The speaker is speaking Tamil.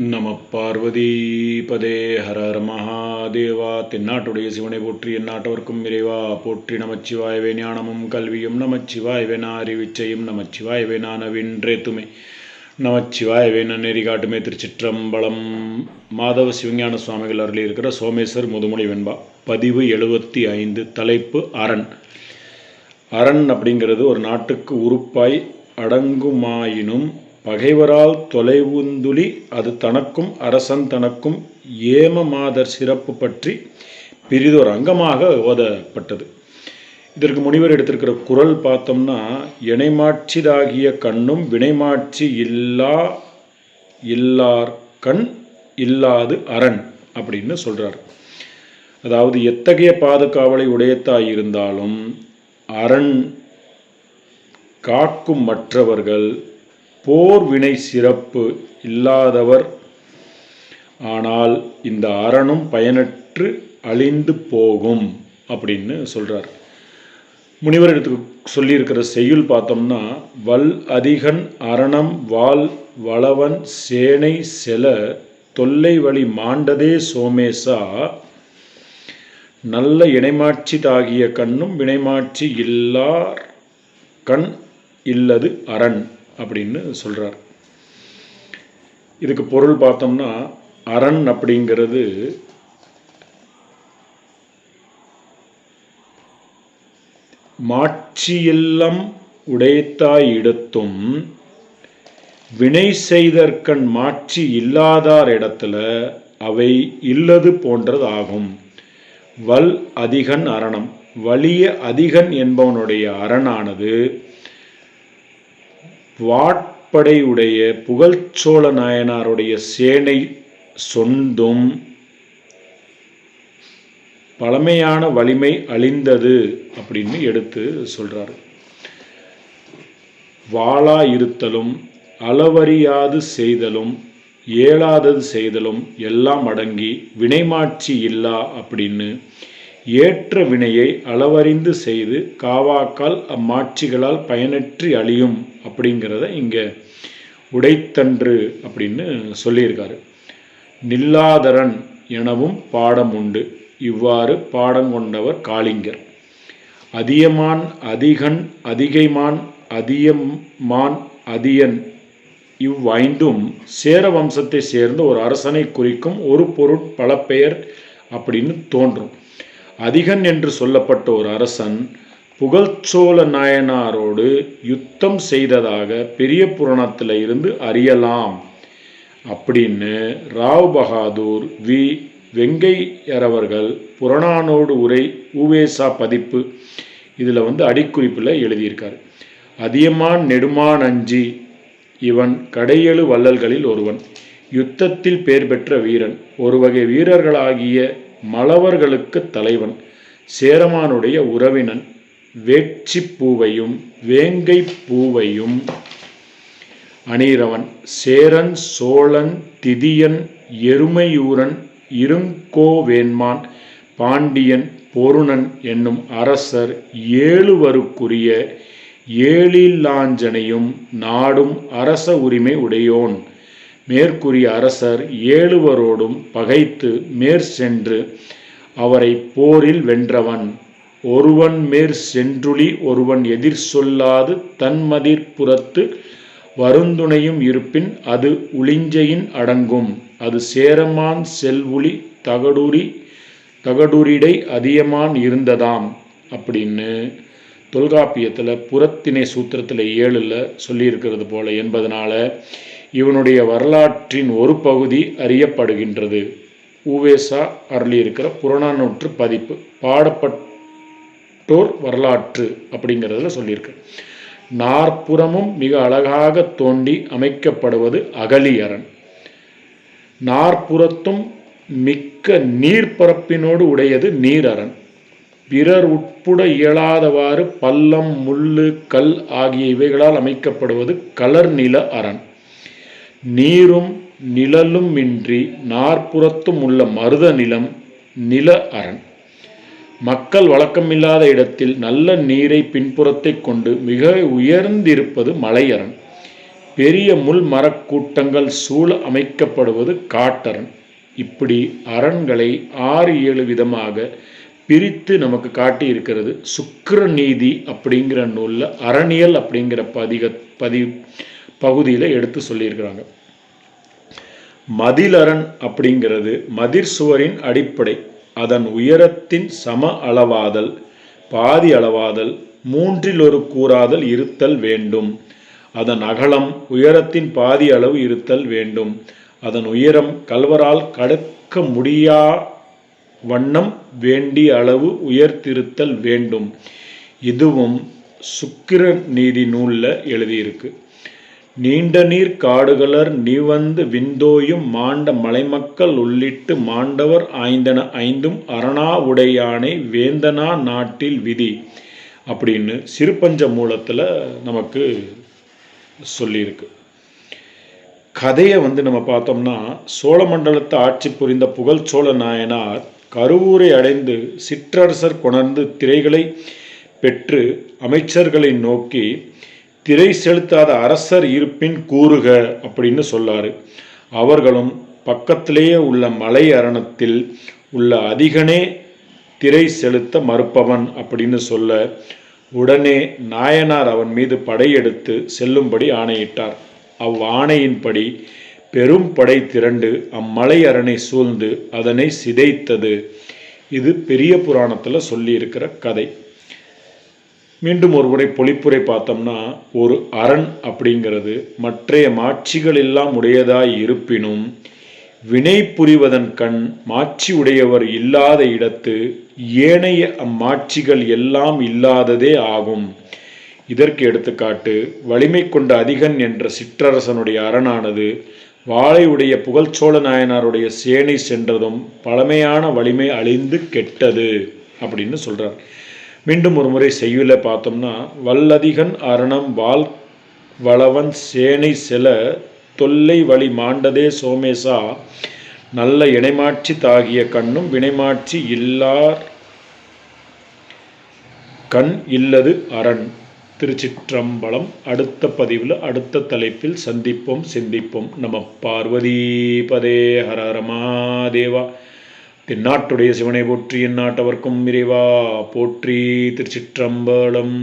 நம பார்வதி பதே ஹர ஹர மகாதேவா. தென்னாட்டுடைய சிவனை போற்றி எந்நாட்டவர்க்கும் இறைவா. போற்றி நமச்சிவாயவே ஞானமும் கல்வியும் நமச்சிவாயவே நான் அறிவிச்சையும் நமச்சிவாயவே நான் நவின்றேத்துமே நமச்சிவாயவே நான் நெறி காட்டுமே திருச்சிற்றம்பலம். மாதவ சிவஞான சுவாமிகள் அருளி இருக்கிற சோமேஸ்வர் முதுமொழி வெண்பா. பதிவு எழுபத்தி ஐந்து தலைப்பு அரண். அரண் அப்படிங்கிறது ஒரு நாட்டுக்கு உறுப்பாய் அடங்குமாயினும் பகைவரால் தொலைவுந்துளி அது தனக்கும் அரசன் தனக்கும் ஏமமாதர் சிறப்பு பற்றி பெரிதொரு அங்கமாக ஓதப்பட்டது. இதற்கு முனிவர் எடுத்திருக்கிற குரல் பார்த்தோம்னா இணைமாட்சிதாகிய கண்ணும் வினைமாட்சி இல்லா இல்லார் கண் இல்லாது அரண் அப்படின்னு சொல்றார். அதாவது எத்தகைய பாதுகாவலை உடையத்தாய் இருந்தாலும் அரண் காக்கும் மற்றவர்கள் போர் வினை சிறப்பு இல்லாதவர். ஆனால் இந்த அரணும் பயனற்று அழிந்து போகும் அப்படின்னு சொல்கிறார் முனிவர் எடுத்து சொல்லியிருக்கிற செய்யுள் பார்த்தோம்னா வல் அதிகன் அரணம் வால் வளவன் சேனை செல தொல்லை வழி மாண்டதே சோமேசா. நல்ல இணைமாட்சி தாகிய கண்ணும் வினைமாட்சி இல்லார் கண் இல்லது அரண். அப்படின்னு சொல்கிறார் இதுக்கு பொருள் பார்த்தோம்னா அரண் அப்படிங்கிறது மாட்சியெல்லாம் உடைத்தாய் இடத்தும் வினை செய்தற்கண் மாட்சி இல்லாதார் இடத்துல அவை இல்லது போன்றதாகும். வல் அதிகன் அரணம். வலிய அதிகன் என்பவனுடைய அரணானது வாட்படையுடைய புகழ்ச்சோழ நாயனாருடைய சேனை சொந்தும் பழமையான வலிமை அழிந்தது அப்படின்னு எடுத்து சொல்கிறாரு வாளா இருத்தலும் அளவறியாது செய்தலும் இயலாதது செய்தலும் எல்லாம் அடங்கி வினைமாட்சி இல்லா அப்படின்னு ஏற்ற வினையை அளவறிந்து செய்து காவாக்கால் அம்மாட்சிகளால் பயனற்றி அழியும் அப்படிங்கிறத இங்கே உடைத்தன்று அப்படின்னு சொல்லியிருக்காரு. நில்லாதரன் எனவும் பாடம் உண்டு. இவ்வாறு பாடம் கொண்டவர் காளிங்கர். அதியமான் அதிகன் அதிகைமான் அதியமான் அதியன் இவ்வைந்தும் சேர வம்சத்தை சேர்ந்த ஒரு அரசனை குறிக்கும் ஒரு பொருட் பல பெயர் அப்படின்னு தோன்றும். அதிகன் என்று சொல்லப்பட்ட ஒரு அரசன் புகழ்ச்சோழ நாயனாரோடு யுத்தம் செய்ததாக பெரிய புராணத்தில் இருந்து அறியலாம். அப்படின்னு ராவ் பகாதூர் வி. வெங்கையரவர்கள் புறநானோடு உரை ஊவேசா பதிப்பு இதில் வந்து அடிக்குறிப்பில் எழுதியிருக்கார். அதியமான் நெடுமான் அஞ்சி இவன் கடையெழு வள்ளல்களில் ஒருவன். யுத்தத்தில் பெயர் பெற்ற வீரன். ஒரு வகை வீரர்களாகிய மலவர்களுக்கு தலைவன் சேரமானுடைய உறவினன் வேட்சி பூவையும் வேங்கை பூவையும் அணிரவன் சேரன் சோழன் திதியன் எருமையூரன் இருங்கோவேன்மான் பாண்டியன் பொருணன் என்னும் அரசர் ஏழுவருக்குரிய ஏழிலாஞ்சனையும் நாடும் அரச உரிமை உடையோன். மேற்கூறிய அரசர் ஏழுவரோடும் பகைத்து மேற் சென்று அவரை போரில் வென்றவன். ஒருவன் மேற் சென்றுளி ஒருவன் எதிர் சொல்லாது தன்மதிர்புறத்து வருந்துணையும் இருப்பின் அது உளிஞ்சையின் அடங்கும். அது சேரமான் செல்வுளி தகடுரி தகடுரிடை அதியமான் இருந்ததாம். அப்படின்னு தொல்காப்பியத்தில் புறத்திணை சூத்திரத்தில் ஏழில் சொல்லியிருக்கிறது போல என்பதனால இவனுடைய வரலாற்றின் ஒரு பகுதி அறியப்படுகின்றது. ஊவேசா அருளியிருக்கிற புறநானூற்று பதிப்பு பாடப்பட்டோர் வரலாற்று அப்படிங்கிறதுல சொல்லியிருக்கு. நாற்புறமும் மிக அழகாக தோண்டி அமைக்கப்படுவது அகலியரன். நாற்புறத்தும் மிக்க நீர்ப்பரப்பினோடு உடையது நீரரண் பிறர் உட்புட இயலாதவாறு பள்ளம் முள்ளு கல் ஆகிய இவைகளால் அமைக்கப்படுவது கலர் நில அரண். நீரும் நிழலும் இன்றி நாற்புறத்தும் உள்ள மருத நிலம் நில அரண். மக்கள் வழக்கமில்லாத இடத்தில் நல்ல நீரை பின்புறத்தை கொண்டு மிக உயர்ந்திருப்பது மலையரண் பெரிய முள் மரக்கூட்டங்கள் சூழ அமைக்கப்படுவது காட்டரண். இப்படி அரண்களை ஆறு ஏழு விதமாக பிரித்து நமக்கு காட்டி இருக்கிறது சுக்கர நீதி அப்படிங்கிற நூலில் அரணியல் அப்படிங்கிற பதிக பதி பகுதியில் எடுத்து சொல்லியிருக்கிறாங்க. மதிலரண் அப்படிங்கிறது மதிர் சுவரின் அடிப்படை. அதன் உயரத்தின் சம அளவாதல் பாதி அளவாதல் மூன்றில் ஒரு கூறாதல் இருத்தல் வேண்டும். அதன் அகலம் உயரத்தின் பாதி அளவு இருத்தல் வேண்டும். அதன் உயரம் கல்வரால் கடக்க முடியா வண்ணம் வேண்டிய அளவு உயர்த்திருத்தல் வேண்டும். இதுவும் சுக்கிர நீதி நூலில் எழுதியிருக்கு. நீண்ட நீர் காடுகளர் நீவந்து விந்தோயும் மாண்ட மலைமக்கள் உள்ளிட்டு மாண்டவர் ஆய்ந்தன ஐந்தும் அரணா உடையானை வேந்தனா நாட்டில் விதி அப்படின்னு சிறுபஞ்ச மூலத்தில் நமக்கு சொல்லியிருக்கு. கதையை வந்து நம்ம பார்த்தோம்னா சோழ மண்டலத்தை ஆட்சி புரிந்த புகழ் சோழ நாயனார் கருவூரை அடைந்து சிற்றரசர் கொணர்ந்து திரைகளை பெற்று அமைச்சர்களை நோக்கி திரை செலுத்தாத அரசர் இருப்பின் கூறுக அப்படின்னு சொல்லாரு. அவர்களும் பக்கத்திலேயே உள்ள மலை அரணத்தில் உள்ள அதிகனே திரை செலுத்த மறுப்பவன் அப்படின்னு சொல்ல உடனே நாயனார் அவன் மீது படையெடுத்து செல்லும்படி ஆணையிட்டார். அவ்வாணையின்படி பெரும் படை திரண்டு அம்மலை அரணை சூழ்ந்து அதனை சிதைத்தது. இது பெரிய புராணத்தில் சொல்லியிருக்கிற கதை. மீண்டும் ஒரு முறை பொழிப்புரை பார்த்தோம்னா ஒரு அரண் அப்படிங்கிறது மற்றைய மாட்சிகள் எல்லாம் உடையதாய் இருப்பினும் வினை புரிவதன் கண் மாட்சி உடையவர் இல்லாத இடத்து ஏனைய அம்மாட்சிகள் எல்லாம் இல்லாததே ஆகும். இதற்கு எடுத்துக்காட்டு வலிமை கொண்ட அதிகன் என்ற சிற்றரசனுடைய அரணானது வாழை உடைய புகழ்ச்சோழ நாயனாருடைய சேனை சென்றதும் பழமையான வலிமை அழிந்து கெட்டது அப்படின்னு சொல்கிறார் மீண்டும் ஒரு முறை செய்யுல பார்த்தோம்னா வல்லதிகன் அரணம் வால் வளவன் சேனை செல தொல்லை வழி மாண்டதே சோமேசா நல்ல இணைமாட்சி தாகிய கண்ணும் வினைமாட்சி இல்லார் கண் இல்லது அரண். திருச்சிற்றம்பலம் அடுத்த பதிவில் அடுத்த தலைப்பில் சந்திப்போம் சிந்திப்போம். நம பார்வதி பதே ஹர ரமாதேவா தென்னாட்டுடைய சிவனை போற்றி எந்நாட்டவர்க்கும் இறைவா. போற்றி திருச்சிற்றம்பலம்.